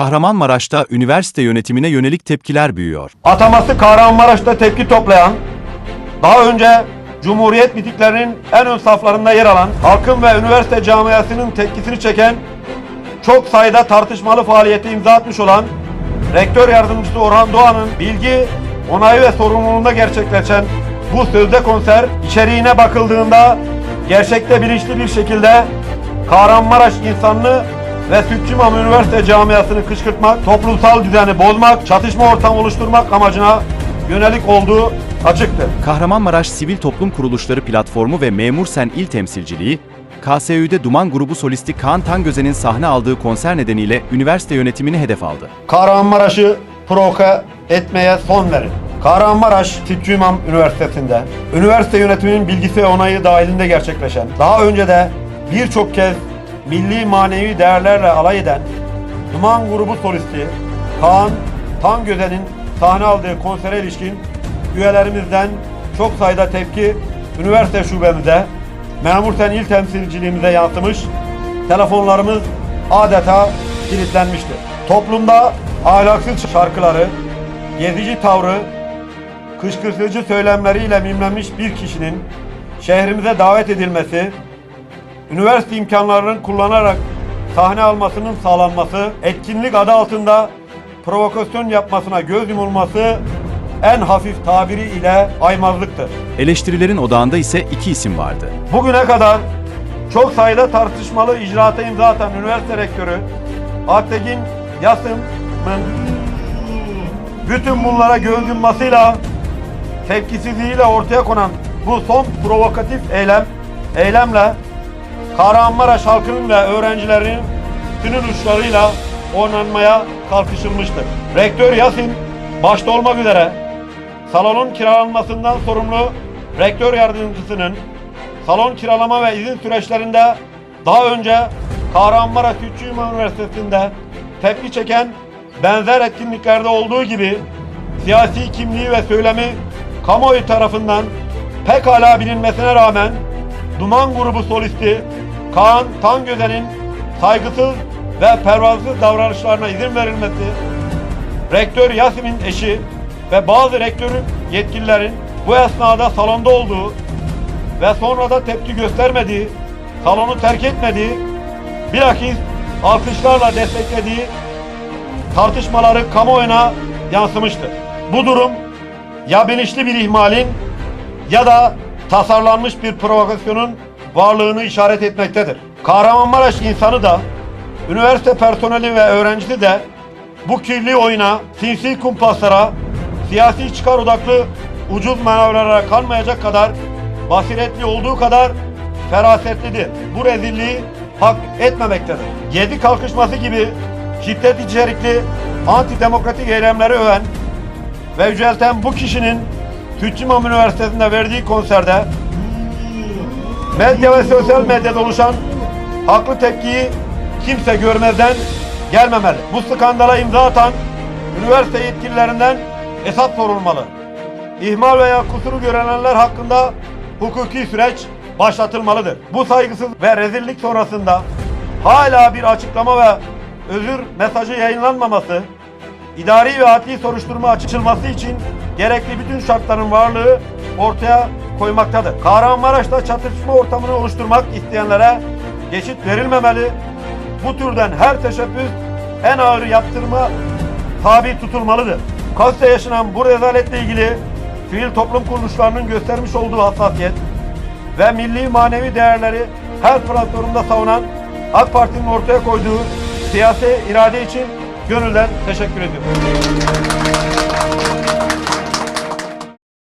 Kahramanmaraş'ta üniversite yönetimine yönelik tepkiler büyüyor. Ataması Kahramanmaraş'ta tepki toplayan, daha önce Cumhuriyet mitiklerinin en ön saflarında yer alan, halkın ve üniversite camiasının tepkisini çeken, çok sayıda tartışmalı faaliyete imza atmış olan, Rektör Yardımcısı Orhan Doğan'ın bilgi, onayı ve sorumluluğunda gerçekleşen bu sözde konser içeriğine bakıldığında gerçekte bilinçli bir şekilde Kahramanmaraş insanını ve Sütçümam Üniversite camiasını kışkırtmak, toplumsal düzeni bozmak, çatışma ortamı oluşturmak amacına yönelik olduğu açıktır. Kahramanmaraş Sivil Toplum Kuruluşları Platformu ve Memur Sen İl Temsilciliği, KSÜ'de Duman Grubu solisti Kaan Tangöze'nin sahne aldığı konser nedeniyle üniversite yönetimini hedef aldı. Kahramanmaraş'ı provoke etmeye son verin. Kahramanmaraş Sütçümam Üniversitesi'nde üniversite yönetiminin bilgisi ve onayı dahilinde gerçekleşen, daha önce de birçok kez milli manevi değerlerle alay eden Duman grubu solisti Kaan Tangöze'nin sahne aldığı konsere ilişkin üyelerimizden çok sayıda tepki üniversite şubemize, Memur Sen İl Temsilciliğimize yansımış, telefonlarımız adeta kilitlenmiştir. Toplumda ahlaksız şarkıları, gezici tavrı, kışkırtıcı söylemleriyle mimlenmiş bir kişinin şehrimize davet edilmesi, üniversite imkanlarını kullanarak sahne almasının sağlanması, etkinlik adı altında provokasyon yapmasına göz yumulması en hafif tabiri ile aymazlıktır. Eleştirilerin odağında ise iki isim vardı. Bugüne kadar çok sayıda tartışmalı icraata imza atan üniversite rektörü Alptekin Yasım'ın bütün bunlara göz yummasıyla tepkisizliğiyle ortaya konan bu son provokatif eylem eylemle Kahramanmaraş halkının ve öğrencilerinin tünün uçlarıyla oynanmaya kalkışılmıştır. Rektör Yasin başta olmak üzere salonun kiralanmasından sorumlu rektör yardımcısının salon kiralama ve izin süreçlerinde daha önce Kahramanmaraş Sütçü İmam Üniversitesi'nde tepki çeken benzer etkinliklerde olduğu gibi siyasi kimliği ve söylemi kamuoyu tarafından pekala bilinmesine rağmen Duman grubu solisti Kaan Tangöze'nin saygısız ve pervasız davranışlarına izin verilmesi rektör Yasemin eşi ve bazı rektörün yetkililerin bu esnada salonda olduğu ve sonra da tepki göstermediği, salonu terk etmediği, bilakis alkışlarla desteklediği tartışmaları kamuoyuna yansımıştır. Bu durum ya bilinçli bir ihmalin ya da tasarlanmış bir provokasyonun varlığını işaret etmektedir. Kahramanmaraş insanı da, üniversite personeli ve öğrencisi de bu kirli oyuna, sinsi kumpaslara, siyasi çıkar odaklı ucuz manevralara kanmayacak kadar basiretli olduğu kadar ferasetlidir. Bu rezilliği hak etmemektedir. Gezi kalkışması gibi şiddet içerikli antidemokratik eylemleri öven ve yücelten bu kişinin Sütçümam Üniversitesi'nde verdiği konserde medya ve sosyal medyada oluşan haklı tepkiyi kimse görmezden gelmemeli. Bu skandala imza atan üniversite yetkililerinden hesap sorulmalı. İhmal veya kusuru görenler hakkında hukuki süreç başlatılmalıdır. Bu saygısız ve rezillik sonrasında hala bir açıklama ve özür mesajı yayınlanmaması, idari ve adli soruşturma açılması için gerekli bütün şartların varlığı ortaya koymaktadır. Kahramanmaraş'ta çatışma ortamını oluşturmak isteyenlere geçit verilmemeli. Bu türden her teşebbüs en ağır yaptırma tabi tutulmalıdır. Kaste yaşanan bu rezaletle ilgili sivil toplum kuruluşlarının göstermiş olduğu hassasiyet ve milli manevi değerleri her platformda savunan AK Parti'nin ortaya koyduğu siyasi irade için gönülden teşekkür ediyorum.